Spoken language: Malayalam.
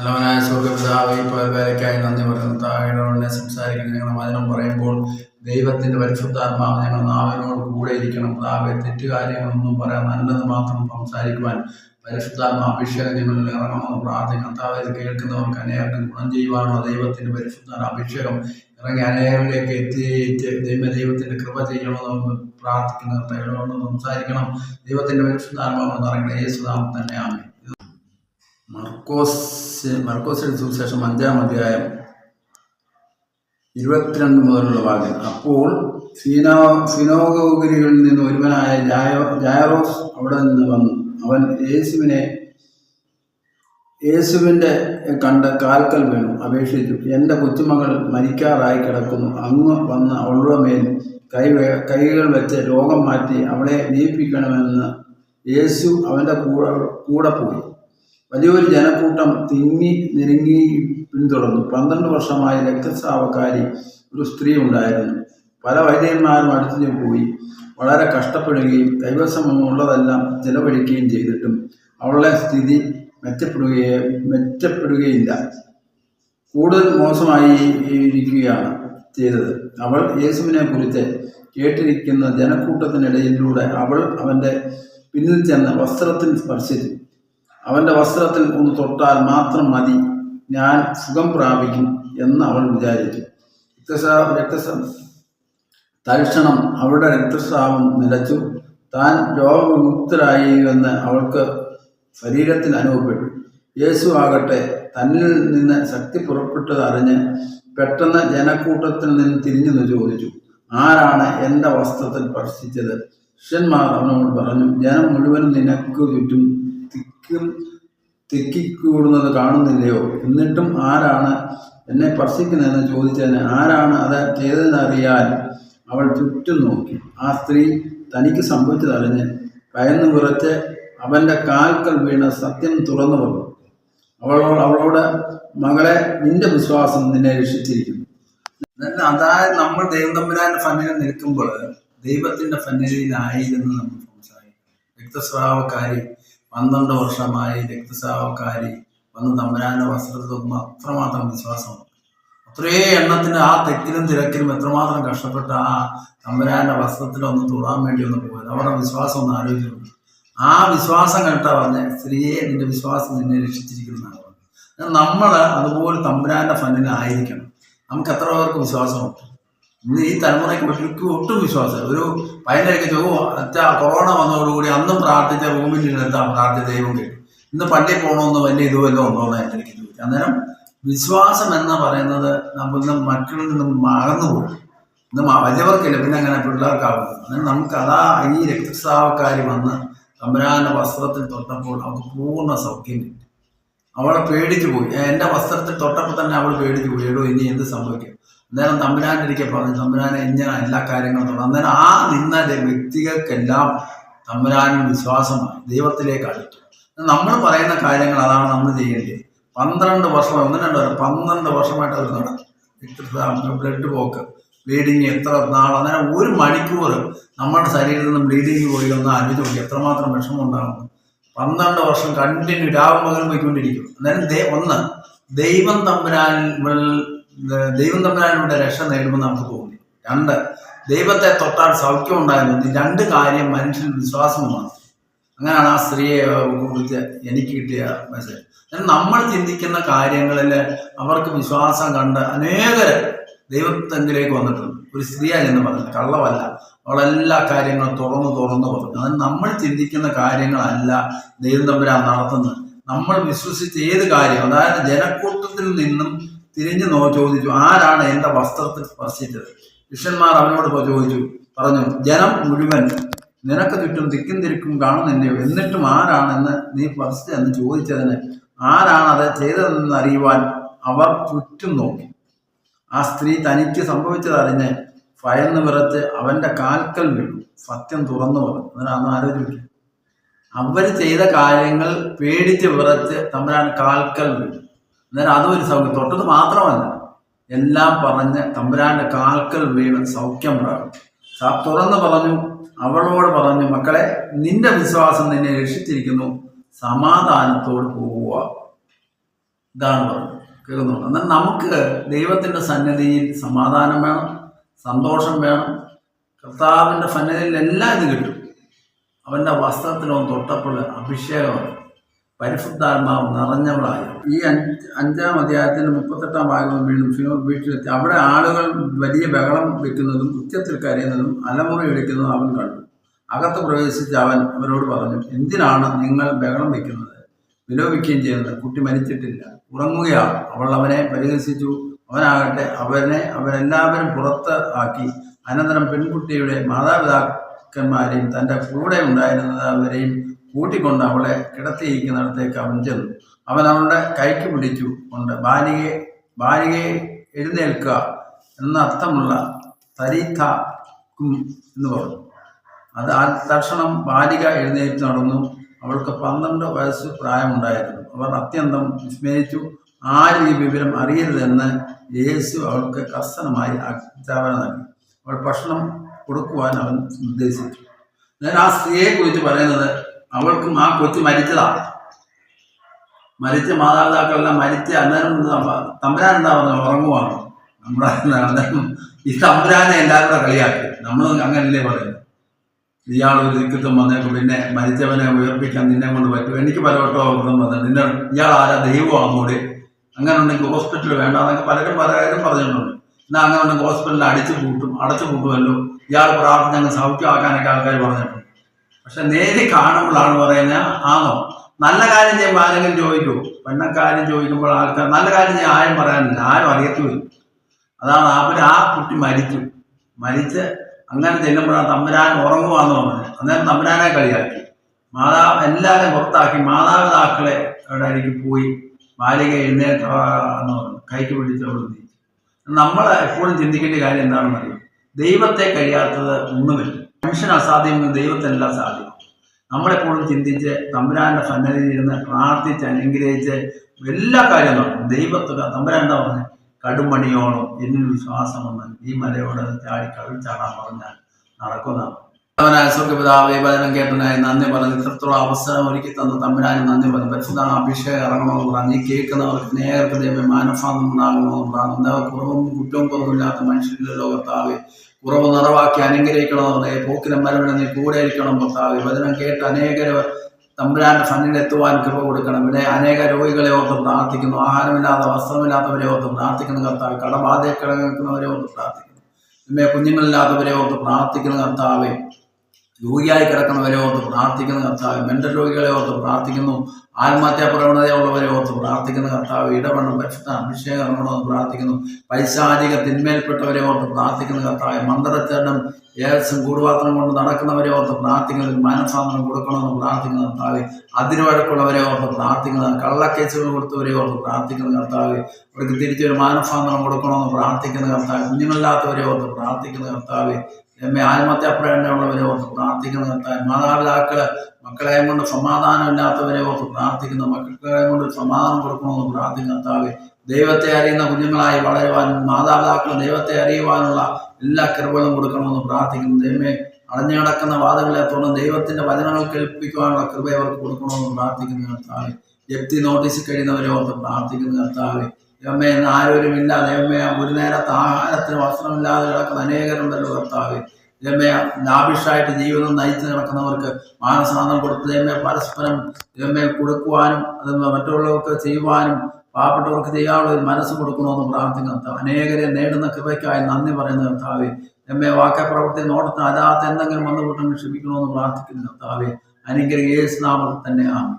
നല്ലവനായ സുഖപിതാവ് ഈ വേലയ്ക്കായി നന്ദി പറയുന്നു താഴെ സംസാരിക്കുന്ന ഞങ്ങൾ വചനം പറയുമ്പോൾ ദൈവത്തിന്റെ പരിശുദ്ധാത്മാവ് ഞങ്ങൾ നാവിനോട് കൂടെ ഇരിക്കണം. പിതാവെ തെറ്റുകാര്യങ്ങളൊന്നും പറയാൻ നല്ലത് മാത്രം സംസാരിക്കുവാൻ പരിശുദ്ധാത്മ അഭിഷേകം ഞങ്ങളിൽ ഇറങ്ങണമെന്ന് പ്രാർത്ഥിക്കണം താവ് ഇത് കേൾക്കുന്നവർക്ക് അനേകർക്കും ഗുണം ചെയ്യുവാനുള്ള ദൈവത്തിന്റെ പരിശുദ്ധ അഭിഷേകം ഇറങ്ങി അനേകരിലേക്ക് എത്തിയിട്ട് ദൈവ ദൈവത്തിന്റെ കൃപ ചെയ്യണമെന്ന് പ്രാർത്ഥിക്കുന്ന. തൈകളോട് സംസാരിക്കണം. ദൈവത്തിന്റെ പരിശുദ്ധാത്മാവ് ഇറങ്ങണം യേശുദാമം തന്നെയാണ് മർക്കോസ് മർക്കോസിന്റെ സുവിശേഷം അഞ്ചാം അധ്യായം ഇരുപത്തിരണ്ട് മുതലുള്ള വാക്യം. അപ്പോൾ ഫിനോ ഫിനോഗോഗിരികളിൽ നിന്ന് ഒരുവനായ ജായോ ജായറോസ് അവിടെ നിന്ന് വന്നു. അവൻ യേശുവിനെ യേശുവിന്റെ കണ്ട് കാൽക്കൽ വീണു അപേക്ഷിച്ചു. എന്റെ കൊച്ചുമകൾ മരിക്കാറായി കിടക്കുന്നു. അങ്ങ് വന്ന് അവളുടെ മേൽ കൈ കൈകൾ വെച്ച് രോഗം മാറ്റി അവളെ നീപ്പിക്കണമെന്ന് യേശു അവന്റെ കൂടെ കൂടെ പോയി. വലിയൊരു ജനക്കൂട്ടം തിങ്ങി നിരുങ്ങി പിന്തുടർന്നു. പന്ത്രണ്ട് വർഷമായി രക്തസ്രാവക്കാരി ഒരു സ്ത്രീ ഉണ്ടായിരുന്നു. പല വൈദ്യന്മാരും അടുത്തു പോയി വളരെ കഷ്ടപ്പെടുകയും കൈവശം ഉള്ളതെല്ലാം ചെലവഴിക്കുകയും ചെയ്തിട്ടും അവളുടെ സ്ഥിതി മെച്ചപ്പെടുകയെ മെച്ചപ്പെടുകയില്ല. കൂടുതൽ മോശമായി ഇരിക്കുകയാണ് ചെയ്തത്. അവൾ യേശുവിനെ കുറിച്ച് കേട്ടിരിക്കുന്ന ജനക്കൂട്ടത്തിനിടയിലൂടെ അവൾ അവന്റെ പിന്നിൽ ചെന്ന് വസ്ത്രത്തിൽ സ്പർശിച്ചു. അവന്റെ വസ്ത്രത്തിൽ ഒന്ന് തൊട്ടാൽ മാത്രം മതി. ഞാൻ സുഖം പ്രാപിക്കും എന്ന് അവൾ വിചാരിച്ചു. രക്തസ്രാവ രക്തസ്ര തൽക്ഷണം അവളുടെ രക്തസ്രാവം നിലച്ചു. താൻ രോഗവിമുക്തരായി എന്ന് അവൾക്ക് ശരീരത്തിൽ അനുഭവപ്പെട്ടു. യേശു ആകട്ടെ തന്നിൽ നിന്ന് ശക്തി പുറപ്പെട്ടത് അറിഞ്ഞ് പെട്ടെന്ന് ജനക്കൂട്ടത്തിൽ നിന്ന് തിരിഞ്ഞു ചോദിച്ചു. ആരാണ് എന്റെ വസ്ത്രത്തിൽ സ്പർശിച്ചത്? ശിഷ്യന്മാർ അവനോട് പറഞ്ഞു ജനം മുഴുവനും നിനക്ക് ചുറ്റും തിക്കും തിക്കിക്കൂടുന്നത് കാണുന്നില്ലയോ? എന്നിട്ടും ആരാണ് എന്നെ സ്പർശിക്കുന്നതെന്ന് ചോദിച്ചതിന് ആരാണ് അത് ചെയ്തതെന്നറിയാൻ അവൾ ചുറ്റും നോക്കി. ആ സ്ത്രീ തനിക്ക് സംഭവിച്ചതറിഞ്ഞ് കയന്നു വിറച്ച് അവന്റെ കാൽക്കൽ വീണ് സത്യം തുറന്നു പറഞ്ഞു. അവളോട് അവളോട് മകളെ നിന്റെ വിശ്വാസം നിന്നെ രക്ഷിച്ചിരിക്കുന്നു. അതായത് നമ്മൾ ദൈവം തമ്പുരാന്റെ ഫന്നിൽ നിൽക്കുമ്പോൾ ദൈവത്തിന്റെ എന്ന് നമ്മൾ സംസാരിക്കും രക്തസ്രാവക്കാരി പന്ത്രണ്ട് വർഷമായി രക്തസാവക്കാരി വന്ന് തമ്പുരാന്റെ വസ്ത്രത്തിൽ അത്രമാത്രം വിശ്വാസമുണ്ട്. അത്രേ എണ്ണത്തിന് ആ തെക്കിലും തിരക്കിലും എത്രമാത്രം കഷ്ടപ്പെട്ട ആ തമ്പുരാന്റെ വസ്ത്രത്തിൽ ഒന്ന് തൊടാൻ വേണ്ടി ഒന്ന് പോയത്. അവരുടെ വിശ്വാസം ഒന്ന് ആലോചിക്കുന്നു ആ വിശ്വാസം കേട്ട പറഞ്ഞ സ്ത്രീയെ നിന്റെ വിശ്വാസം നിന്നെ രക്ഷിച്ചിരിക്കുന്നതാണ് നമ്മൾ അതുപോലെ തമ്പുരാന്റെ ഫണ്ടിനായിരിക്കണം നമുക്ക് എത്ര പേർക്ക് വിശ്വാസമുണ്ട്? ഇന്ന് ഈ തലമുറയ്ക്ക് എനിക്ക് ഒട്ടും വിശ്വാസം ഒരു പതിനൊക്കെ ചോദിക്കും കൊറോണ വന്നതോടുകൂടി അന്നും പ്രാർത്ഥിച്ച റൂമിൽ ഇരുന്നിട്ടാ പ്രാർത്ഥിച്ച ദൈവം കേട്ടു? ഇന്ന് പള്ളിയിൽ പോകണമെന്ന് വലിയ ഇത് വല്ലതും ഉണ്ടോ എന്ന് എനിക്ക് ചോദിച്ചു. അന്നേരം വിശ്വാസം എന്ന് പറയുന്നത് നമ്മൾ മക്കളിൽ നിന്നും മറന്നു പോകും ഇന്ന് വലിയവർക്കില്ല പിന്നെ അങ്ങനെ പിള്ളേർക്കാവുന്നു അന്നേരം നമുക്ക് അതാ ഈ രക്തസ്രാവക്കാരി വന്ന് തമ്പുരാന്റെ വസ്ത്രത്തിൽ തൊട്ടപ്പോൾ അവൾക്ക് പൂർണ സൗഖ്യം കിട്ടി. അവളെ പേടിച്ചു പോയി. എന്റെ വസ്ത്രത്തിൽ തൊട്ടപ്പോൾ തന്നെ അവൾ പേടിച്ചു പോയി. എടോ ഇനി എന്ത് സംഭവിക്കും? അന്നേരം തമ്പുരാനിരിക്കെ പറഞ്ഞു തമ്പുരാനെ ഇങ്ങനെ എല്ലാ കാര്യങ്ങളും തുടങ്ങും അന്നേരം ആ നിന്ന വ്യക്തികൾക്കെല്ലാം തമ്പുരാനും വിശ്വാസമായി ദൈവത്തിലേക്ക് അടുത്തു. നമ്മൾ പറയുന്ന കാര്യങ്ങൾ അതാണ് നമ്മൾ ചെയ്യേണ്ടത്. പന്ത്രണ്ട് വർഷം ഒന്ന് രണ്ട് പന്ത്രണ്ട് വർഷമായിട്ട് അവർ നടക്കും ബ്ലഡ് പോക്ക് ബ്ലീഡിങ് എത്ര നാൾ അങ്ങനെ ഒരു മണിക്കൂർ നമ്മുടെ ശരീരത്തിൽ നിന്ന് ബ്ലീഡിങ് പോയി ഒന്ന് ആലോചിച്ച് നോക്കി എത്രമാത്രം വിഷമം ഉണ്ടാകുന്നു പന്ത്രണ്ട് വർഷം കണ്ടിന്യൂ രാവും പകലും പോയിക്കൊണ്ടിരിക്കും അന്നേരം ഒന്ന് ദൈവം തമ്പുരാൻ ദൈവം തമ്പുരാനിലൂടെ രക്ഷ നേടുമെന്ന് നമുക്ക് തോന്നി. രണ്ട് ദൈവത്തെ തൊട്ടാൽ സൗഖ്യം ഉണ്ടായിരുന്നു രണ്ട് കാര്യം മനുഷ്യന് വിശ്വാസമാണ് അങ്ങനെയാണ് ആ സ്ത്രീയെ കുറിച്ച് എനിക്ക് കിട്ടിയ മെസ്സേജ് നമ്മൾ ചിന്തിക്കുന്ന കാര്യങ്ങളിൽ അവർക്ക് വിശ്വാസം കണ്ട് അനേകർ ദൈവത്തെങ്കിലേക്ക് വന്നിട്ടുണ്ട്. ഒരു സ്ത്രീയാണ് എന്ന് പറഞ്ഞത്. കള്ളവല്ല. അവളെല്ലാ കാര്യങ്ങളും തുറന്ന് തുറന്ന് പറഞ്ഞു. അത് നമ്മൾ ചിന്തിക്കുന്ന കാര്യങ്ങളല്ല ദൈവം തമ്പുരാൻ നടത്തുന്നത്. നമ്മൾ വിശ്വസിച്ച ഏത് കാര്യം അതായത് ജനക്കൂട്ടത്തിൽ നിന്നും തിരിഞ്ഞു നോ ചോദിച്ചു ആരാണ് എന്റെ വസ്ത്രത്തിൽ സ്പർശിച്ചത്? ശിഷ്യന്മാർ അവനോട് ചോദിച്ചു പറഞ്ഞു ജനം മുഴുവൻ നിനക്ക് ചുറ്റും തിക്കും തിരിക്കും കാണുന്നില്ലയോ? എന്നിട്ടും ആരാണെന്ന് നീ സ്പർശിച്ചെന്ന് ചോദിച്ചതിന് ആരാണത് ചെയ്തതെന്ന് അറിയുവാൻ അവർ ചുറ്റും നോക്കി. ആ സ്ത്രീ തനിക്ക് സംഭവിച്ചതറിഞ്ഞ് ഭയന്ന് വിറച്ച് അവന്റെ കാൽക്കൽ വീണു. സത്യം തുറന്നു പറഞ്ഞു. അതിനാന്ന് ആലോചിക്കും. അവർ ചെയ്ത കാര്യങ്ങൾ പേടിച്ച് വിറച്ച് തമ്പുരാൻ കാൽക്കൽ വീണു. അന്നേരം അതും ഒരു സൗഖ്യം. തൊട്ടത് മാത്രമല്ല എല്ലാം പറഞ്ഞ് തമ്പുരാന്റെ കാൽക്കൽ വീണ് സൗഖ്യം പ്രാപിച്ചു സ- തുറന്നു പറഞ്ഞു അവളോട് പറഞ്ഞു മക്കളെ നിന്റെ വിശ്വാസം നിന്നെ രക്ഷിച്ചിരിക്കുന്നു. സമാധാനത്തോട് പോവുക ഇതാണ് പറഞ്ഞു കേൾക്കുന്നുണ്ട്? എന്നാൽ നമുക്ക് ദൈവത്തിന്റെ സന്നിധിയിൽ സമാധാനം വേണം സന്തോഷം വേണം. കർത്താവിന്റെ സന്നിധിയിൽ എല്ലാം ഇത് കിട്ടും. അവന്റെ വസ്ത്രത്തിലൊന്ന് തൊട്ടപ്പോൾ അഭിഷേകമാണ് പരിശുദ്ധാത്മാവ് നിറഞ്ഞവളായി. ഈ അഞ്ച് അധ്യായത്തിന്റെ മുപ്പത്തെട്ടാം ഭാഗം വീണ്ടും ഫിനോ വീട്ടിലെത്തി. അവിടെ ആളുകൾ വലിയ ബഹളം വെക്കുന്നതും ഉച്ചത്തിൽ കരയുന്നതും അലമുറ എടുക്കുന്നതും അവൻ കണ്ടു. അകത്ത് പ്രവേശിച്ച് അവൻ അവരോട് പറഞ്ഞു എന്തിനാണ് നിങ്ങൾ ബഹളം വെക്കുന്നത്? വിലോപിക്കുകയും ചെയ്യുന്നത്. കുട്ടി മരിച്ചിട്ടില്ല. ഉറങ്ങുകയാണ്. അവൾ അവനെ പരിഹസിച്ചു. അവനാകട്ടെ അവനെ അവരെല്ലാവരും പുറത്ത് ആക്കി. അനന്തരം പെൺകുട്ടിയുടെ മാതാപിതാക്കന്മാരെയും തന്റെ കൂടെ ഉണ്ടായിരുന്നവരെയും കൂട്ടിക്കൊണ്ട് അവളെ കിടത്തിയിരിക്കുന്നിടത്തേക്ക് അവൻ ചെന്നു. അവൻ അവളുടെ കൈക്ക് പിടിച്ചു കൊണ്ട് ബാലികയെ ബാലികയെ എഴുന്നേൽക്കുക എന്ന അർത്ഥമുള്ള തരീഖ എന്ന് പറഞ്ഞു. അത് ആ തക്ഷണം ബാലിക എഴുന്നേറ്റ് നടന്നു. അവൾക്ക് പന്ത്രണ്ട് വയസ്സ് പ്രായമുണ്ടായിരുന്നു. അവർ അത്യന്തം വിസ്മയിച്ചു. ആരും ഈ വിവരം അറിയരുതെന്ന് യേശു അവൾക്ക് കർശനമായി ആജ്ഞാപന നൽകി. അവൾ ഭക്ഷണം കൊടുക്കുവാൻ അവൻ നിർദ്ദേശിച്ചു ഞാൻ ആ സ്ത്രീയെ കുറിച്ച് പറയുന്നത് അവൾക്കും ആ കൊച്ചു മരിച്ചതാണ് മരിച്ച മാതാപിതാക്കളെല്ലാം മരിച്ച അന്നേരം തമ്പ- തമ്പുരാൻ എന്താ പറഞ്ഞത്? ഉറങ്ങുവാണ്. നമ്മുടെ ഈ തമ്പുരാനെ എല്ലാവരും കൂടെ കളിയാക്കി. നമ്മൾ അങ്ങനല്ലേ പറയുന്നത്. ഇയാൾ ഒരു ദിക്കത്തും വന്നേക്കും പിന്നെ മരിച്ചവനെ ഉയർപ്പിക്കാൻ നിന്നെ കൊണ്ട് പറ്റും എനിക്ക് പലവട്ടോ വ്രതം വന്നത് നിന്നെ ഇയാൾ ആരാ? ദൈവമാണ് കൂടി അങ്ങനെ ഉണ്ടെങ്കിൽ ഹോസ്പിറ്റൽ വേണ്ട എന്നൊക്കെ പലരും പലരും പറഞ്ഞിട്ടുണ്ട്. എന്നാൽ അങ്ങനെ ഉണ്ടെങ്കിൽ ഹോസ്പിറ്റലിൽ അടിച്ചു പൂട്ടും അടച്ചു പൂട്ടുമല്ലോ. ഇയാൾ പ്രാർത്ഥന സൗഖ്യമാക്കാനൊക്കെ ആൾക്കാർ പറഞ്ഞിട്ടുണ്ട്. പക്ഷെ നേരി കാണുമ്പോഴാണ് പറയുന്നത് ആണോ നല്ല കാര്യം ചെയ്യുമ്പോൾ ആരെങ്കിലും ചോദിക്കൂ പെണ്ണക്കാര്യം ചോദിക്കുമ്പോൾ ആൾക്കാർ നല്ല കാര്യം ചെയ്യാൻ ആരും പറയാനില്ല ആരും അറിയത്തുമില്ല. അതാണ് അവർ ആ കുട്ടി മരിച്ചു. മരിച്ച് അങ്ങനെ ചെല്ലുമ്പോഴാണ് തമ്പുരാൻ ഉറങ്ങുവാന്ന് പറഞ്ഞത്. അന്നേരം തമ്പുരാനെ കളിയാക്കി. മാതാവ് എല്ലാവരെയും പുറത്താക്കി. മാതാപിതാക്കളെ അവിടെ അരികെ പോയി. ബാലിക എഴുന്നേറ്റ എന്ന് പറഞ്ഞു. കൈക്ക് പിടിച്ച് നമ്മൾ എപ്പോഴും ചിന്തിക്കേണ്ട കാര്യം എന്താണെന്ന് അറിയാം ദൈവത്തെ കഴിയാത്തത് ഒന്നുമില്ല. മനുഷ്യന് അസാധ്യമെങ്കിൽ ദൈവത്തിനല്ല സാധ്യം. നമ്മളെപ്പോഴും ചിന്തിച്ച് തമ്പുരാന്റെ സന്നദ്ധിയിൽ ഇരുന്ന് പ്രാർത്ഥിച്ച് അനുഗ്രഹിച്ച് എല്ലാ കാര്യവും നടക്കും. ദൈവത്തുക തമ്പുരാൻ എന്താ കടുമണിയോളം എന്നിൽ വിശ്വാസം വന്ന് ഈ മലയോട് ചാടി കടൽ ചാടാൻ പറഞ്ഞാൽ നടക്കുന്നതാണ് അവനായ സ്വർഗപിതാവെ വചനം കേട്ടനായി നന്ദി പറഞ്ഞു ഇത്രത്തോളം അവസരം ഒരുക്കി തന്ന തമ്പുരാനും നന്ദി പറഞ്ഞു പരിശുദ്ധ അഭിഷേകം ഇറങ്ങണമെന്ന് പറഞ്ഞു ഈ കേൾക്കുന്നവർക്ക് നേർക്ക് ദൈവം മാനസാന്തം ഉണ്ടാകണമെന്ന് പറഞ്ഞു എന്താ കുറവും കുറ്റവും കുറവില്ലാത്ത മനുഷ്യരുടെ ലോകത്താവെ കുറവ് നിറവാക്കി അനുഗ്രഹിക്കണമെന്ന് പോക്കിലെ മരവിനെ നീ കൂടെ ഇരിക്കണം ഭർത്താവ്. വചനം കേട്ട് അനേക തമ്പുരാന്റെ സന്നിധിയിലെത്തുവാൻ കൃപ കൊടുക്കണം. ഇവിടെ അനേക രോഗികളെ ഓർത്ത് പ്രാർത്ഥിക്കുന്നു. ആഹാരമില്ലാത്ത വസ്ത്രമില്ലാത്തവരെ ഓർത്ത് പ്രാർത്ഥിക്കുന്നു. കർത്താവ് കടബാധയെ കിടക്കുന്നവരെ ഓർത്ത് പ്രാർത്ഥിക്കുന്നു. നമ്മെ കുഞ്ഞുങ്ങളില്ലാത്തവരെ ഓർത്ത് പ്രാർത്ഥിക്കുന്ന കർത്താവെ. രോഗിയായി കിടക്കുന്നവരെ ഓർത്ത് പ്രാർത്ഥിക്കുന്ന കർത്താവ് മെന്റൽ രോഗികളെ ഓർത്ത് പ്രാർത്ഥിക്കുന്നു ആത്മഹത്യാ പ്രവണതയുള്ളവരെ ഓർത്ത് പ്രാർത്ഥിക്കുന്ന കർത്താവ് ഇടപെടണം പരിശുദ്ധ അഭിഷേകം പ്രാർത്ഥിക്കുന്നു പൈശാചിക തിന്മേൽപ്പെട്ടവരെ ഓർത്ത് പ്രാർത്ഥിക്കുന്ന കർത്താവ് മന്ത്രച്ചേട്ടം ഏകദേശം കൂടുപാത്രം കൊണ്ട് നടക്കുന്നവരെ ഓർത്ത് പ്രാർത്ഥിക്കുന്നത് മാനസാന്തരം കൊടുക്കണമെന്ന് പ്രാർത്ഥിക്കുന്ന കർത്താവ് അതിരുവഴക്കുള്ളവരെ ഓർത്ത് പ്രാർത്ഥിക്കുന്നത് കള്ളക്കേസുകൾ കൊടുത്തവരെ ഓർത്ത് പ്രാർത്ഥിക്കുന്ന കർത്താവ് അവർക്ക് തിരിച്ചൊരു മാനസാന്തരം കൊടുക്കണമെന്ന് പ്രാർത്ഥിക്കുന്ന കർത്താവ് കുഞ്ഞുങ്ങളില്ലാത്തവരെ ഓർത്ത് പ്രാർത്ഥിക്കുന്ന കർത്താവ് എമ്മെ ആത്മഹത്യാപ്രേരണയുള്ളവരെ ഓർത്ത് പ്രാർത്ഥിക്കുന്ന കർത്താവ് മാതാപിതാക്കൾ മക്കളെ കൊണ്ട് സമാധാനമില്ലാത്തവരെ ഓർത്ത് പ്രാർത്ഥിക്കുന്നു മക്കളെ കൊണ്ട് സമാധാനം കൊടുക്കണമെന്ന് പ്രാർത്ഥിക്കുന്ന കർത്താവ് ദൈവത്തെ അറിയുന്ന കുഞ്ഞുങ്ങളായി വളരുവാനും മാതാപിതാക്കൾ ദൈവത്തെ അറിയുവാനുള്ള എല്ലാ കൃപകളും കൊടുക്കണമെന്ന് പ്രാർത്ഥിക്കുന്നു. ദൈവമേ അടഞ്ഞു കിടക്കുന്ന വാദങ്ങളെ തുടർന്ന് ദൈവത്തിന്റെ വചനങ്ങൾ കേൾപ്പിക്കുവാനുള്ള കൃപ അവർക്ക് കൊടുക്കണമെന്ന് പ്രാർത്ഥിക്കുന്ന കർത്താവ്. ജപ്തി നോട്ടീസ് കഴിയുന്നവരെ ഓർത്ത് പ്രാർത്ഥിക്കുന്ന കർത്താവ്. ദൈവമേ ഇന്ന് ആരോരുമില്ല ദൈവമേ ഒരു നേരത്തെ ആഹാരത്തിന് വസ്ത്രമില്ലാതെ കിടക്കുന്ന അനേകരുണ്ടല്ലോ കർത്താവ്. ദൈവമേ ലാഭിഷായിട്ട് ജീവിതം നയിച്ചു നടക്കുന്നവർക്ക് മാനസാന്തം കൊടുത്ത് ദൈവമേ പരസ്പരം ദൈവമേ കൊടുക്കുവാനും അത് മറ്റുള്ളവർക്ക് ചെയ്യുവാനും പാവപ്പെട്ടവർക്ക് ചെയ്യാനുള്ള ഒരു മനസ്സ് കൊടുക്കണമെന്ന് പ്രാർത്ഥിക്കുന്ന കർത്താവ്. അനേകരെ നേടുന്ന കൃപയ്ക്കായി നന്ദി പറയുന്ന കർത്താവ്. എമ്മെ വാക്യ പ്രവർത്തി നോട്ടത്തിന് അല്ലാത്ത എന്തെങ്കിലും വന്നുകൂട്ടം ക്ഷമിക്കണമെന്ന് പ്രാർത്ഥിക്കുന്ന കർത്താവ്. അനുഗ്രഹ യേശുനാമത്തിൽ തന്നെ ആണ്